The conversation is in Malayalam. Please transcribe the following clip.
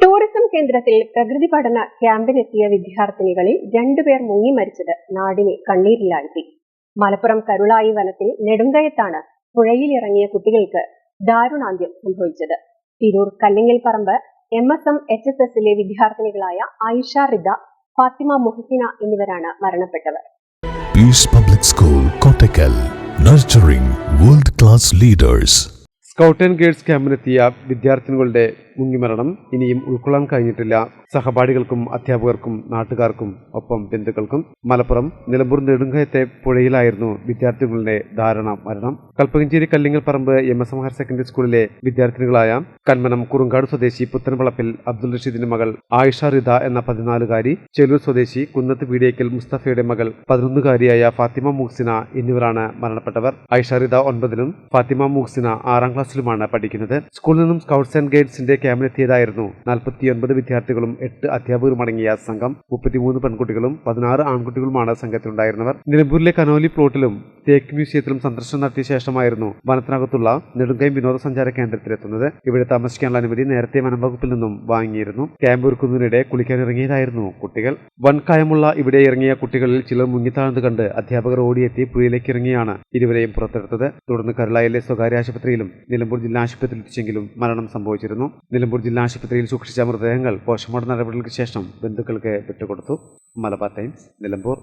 ടൂറിസം കേന്ദ്രത്തിൽ പ്രകൃതി പഠന ക്യാമ്പിനെത്തിയ വിദ്യാർത്ഥിനികളിൽ രണ്ടുപേർ മുങ്ങി മരിച്ചത് നാടിനെ കണ്ണീരിലാഴ്ത്തി. മലപ്പുറം കരുളായി വനത്തിൽ നെടുങ്കയത്താണ് പുഴയിലിറങ്ങിയ കുട്ടികൾക്ക് ദാരുണാന്ത്യം സംഭവിച്ചത്. Tirur Kallingal Parambu M S M H S എസിലെ വിദ്യാർത്ഥിനികളായ ആയിഷ റിദ ഫാത്തിമ മുഹസിന എന്നിവരാണ് മരണപ്പെട്ടവർ. Public school Kottakkal world class leaders. Scout and guides ക്യാമ്പിനെത്തിയ വിദ്യാർത്ഥിനികളുടെ മുങ്ങിമരണം ഇനിയും ഉൾക്കൊള്ളാൻ കഴിഞ്ഞിട്ടില്ല. സഹപാഠികൾക്കും അധ്യാപകർക്കും നാട്ടുകാർക്കും ഒപ്പം ബന്ധുക്കൾക്കും മലപ്പുറം നിലമ്പൂർ നെടുങ്കയത്തെ പുഴയിലായിരുന്നു വിദ്യാർത്ഥികളുടെ ധാരണ മരണം. Kalpakanchery Kallingal Parambu M S M higher secondary സ്കൂളിലെ വിദ്യാർത്ഥിനികളായ കന്മനം കുറുങ്കാട് സ്വദേശി പുത്തൻവളപ്പിൽ അബ്ദുൾ റഷീദിന്റെ മകൾ ആയിഷ റിദ എന്ന പതിനാലുകാരി ചെലൂർ സ്വദേശി കുന്നത്ത് വീടിയേക്കൽ മുസ്തഫയുടെ മകൾ പതിനൊന്നുകാരിയായ ഫാത്തിമ മുഹ്സിന എന്നിവരാണ് മരണപ്പെട്ടവർ. ആയിഷ റിദ ഒൻപതിലും ഫാത്തിമ മുഹ്സിന ആറാം ക്ലാസ്സിലുമാണ് പഠിക്കുന്നത്. സ്കൂളിൽ നിന്നും സ്കൗട്ട്സ് ആൻഡ് ഗൈഡ്സിന്റെ ക്യാമ്പിനെത്തിയതായിരുന്നു നാൽപ്പത്തിയൊൻപത് വിദ്യാർത്ഥികളും എട്ട് അധ്യാപകരും അടങ്ങിയ സംഘം. മുപ്പത്തിമൂന്ന് പെൺകുട്ടികളും പതിനാറ് ആൺകുട്ടികളുമാണ് സംഘത്തിലുണ്ടായിരുന്നവർ. നിലമ്പൂരിലെ കനോലി പ്ലോട്ടിലും തേക്ക് മ്യൂസിയത്തിലും സന്ദർശനം നടത്തിയ ശേഷമായിരുന്നു വനത്തിനകത്തുള്ള നെടുങ്കയം വിനോദസഞ്ചാര കേന്ദ്രത്തിലെത്തുന്നത്. ഇവിടെ താമസിക്കാനുള്ള അനുമതി നേരത്തെ വനംവകുപ്പിൽ നിന്നും വാങ്ങിയിരുന്നു. ക്യാമ്പ് ഒരുക്കുന്നതിനിടെ കുളിക്കാനിറങ്ങിയതായിരുന്നു കുട്ടികൾ. വൻകായമുള്ള ഇവിടെ ഇറങ്ങിയ കുട്ടികളിൽ ചിലർ മുങ്ങിത്താഴ്ന്നു കണ്ട് അധ്യാപകർ ഓടിയെത്തി പുഴയിലേക്ക് ഇറങ്ങിയാണ് ഇരുവരെയും പുറത്തെടുത്തത്. തുടർന്ന് കരുളായിലെ സ്വകാര്യ ആശുപത്രിയിലും നിലമ്പൂർ ജില്ലാ ആശുപത്രിയിൽ എത്തിച്ചെങ്കിലും മരണം സംഭവിച്ചിരുന്നു. നിലമ്പൂർ ജില്ലാ ആശുപത്രിയിൽ സൂക്ഷിച്ച മൃതദേഹങ്ങൾ പോസ്റ്റ്മോർട്ടം നടപടികൾക്ക് ശേഷം ബന്ധുക്കൾക്ക് വിട്ടുകൊടുത്തു. മലബാർ ടൈംസ് നിലമ്പൂർ.